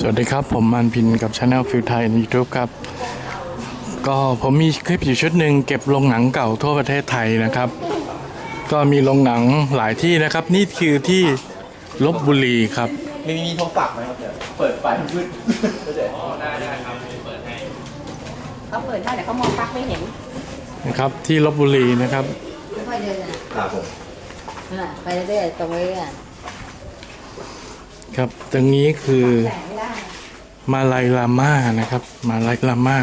สวัสดีครับ ผมมันพินกับช anel ฟิลไทยใน YouTube ครับ ก็ผมมีคลิปอยู่ชุดหนึ่งเก็บโรงหนังเก่าทั่วประเทศไทยนะครับ ก็มีโรงหนังหลายที่นะครับ นี่คือที่ลบบุรีครับ มีมีโทรศัพท์ไหมครับเดี๋ยวเปิดไฟมืดเขาเปิดได้แต่เขามองปลั๊กไม่เห็นนะครับที่ลบบุรีนะครับค่อยๆเดินอะครับผมอะไปเรื่อยๆตรงนี้อะครับตรงนี้คือแต่ไม่ได้มาลายลาม่านะครับ มาลายลาม่า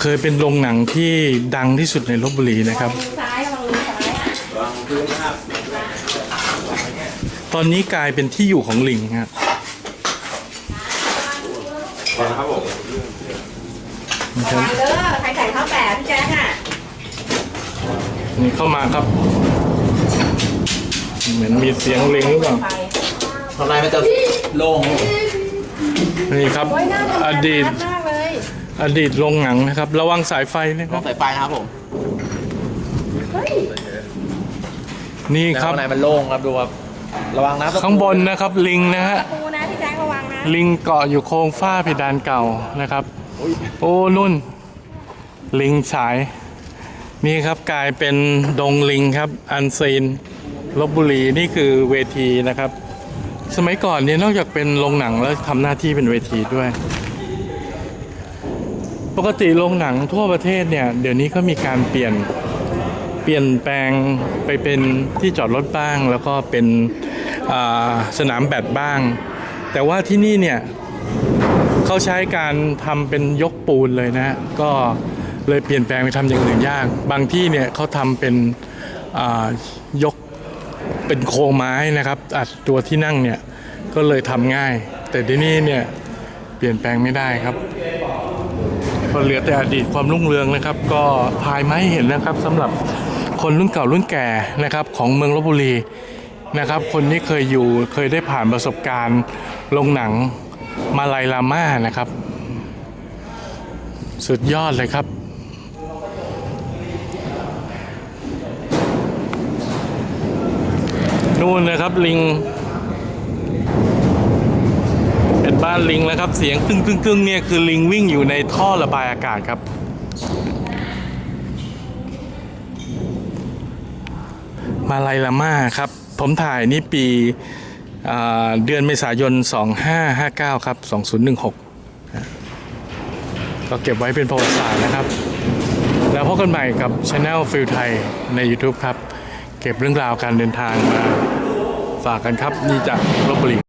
เคยเป็นโรงหนังที่ดังที่สุดในลบบุรีนะครับมือซ้ายระวังมือซ้ายอะวางพื้นนะครับตอนนี้กลายเป็นที่อยู่ของลิงครับครับผมนะครับระวังเด้อใครใส่ข้าวแปะพี่แจ๊คอะนี่เข้ามาครับ เหมือนมีเสียงลิงหรือเปล่าไป ทำไรมันจะโล่งครับผมนี่ครับ โอ้ยน่าทำองานดีต มากเลย อดีตโรงหนังนะครับ ระวังสายไฟนะคต้รัอบงใส่ไฟนะครับผมเฮ้ย นี่แต่ครับข้างในมันโล่งครับดูครับระวังนะข้างบนนะครับลิงนะฮะปูนะพี่แจ๊คระวังนะ ลิงเกาะอยู่โครงฝ้าเพดานเก่านะครับ โอ้นุ่น ลิงฉาย นี่ครับกลายเป็นดงลิงครับ อันซีนลบบุรีนี่คือเวทีนะครับ สมัยก่อนเนี่ยนอกจากเป็นโรงหนังแล้วทำหน้าที่เป็นเวทีด้วย ปกติโรงหนังทั่วประเทศเนี่ย เดี๋ยวนี้ก็มีการเปลี่ยนเปลี่ยนแปลงไปเป็นที่จอดรถบ้าง แล้วก็เป็นสนามแบดบ้าง แต่ว่าที่นี่เนี่ยเขาใช้การทำเป็นยกปูนเลยนะ ก็เลยเปลี่ยนแปลงไปทำอย่างอื่นยาก บางที่เนี่ยเขาทำเป็นยก เป็นโครงไม้นะครับ อัดตัวที่นั่งเนี่ยก็เลยทำง่าย แต่ที่นี่เนี่ยเปลี่ยนแปลงไม่ได้ครับก็เหลือแต่อดีตความรุ่งเรืองนะครับ ก็พายไม้เห็นนะครับสำหรับคนรุ่นเก่ารุ่นแก่นะครับของเมืองลบบุรีนะครับ คนที่เคยอยู่เคยได้ผ่านประสบการณ์ลงหนังมาลายลาม่านะครับ สุดยอดเลยครับ นู่นนะครับลิง เป็นบ้านลิงแล้วครับ เสียงกึ้งกึ้งกึ้งเนี่ยคือลิงวิ่งอยู่ในท่อระบายอากาศครับ มาลายลาม่าครับ ผมถ่ายนี่ปีเดือนเมษายน 2559 ครับ 2016นะก็เก็บไว้เป็นประวัติศาสตร์นะครับ แล้วพบกันใหม่กับช anel ฟิลไทยใน YouTube ครับ เก็บเรื่องราวการเดินทางมาฝากกันครับ นี่จากลบบุรี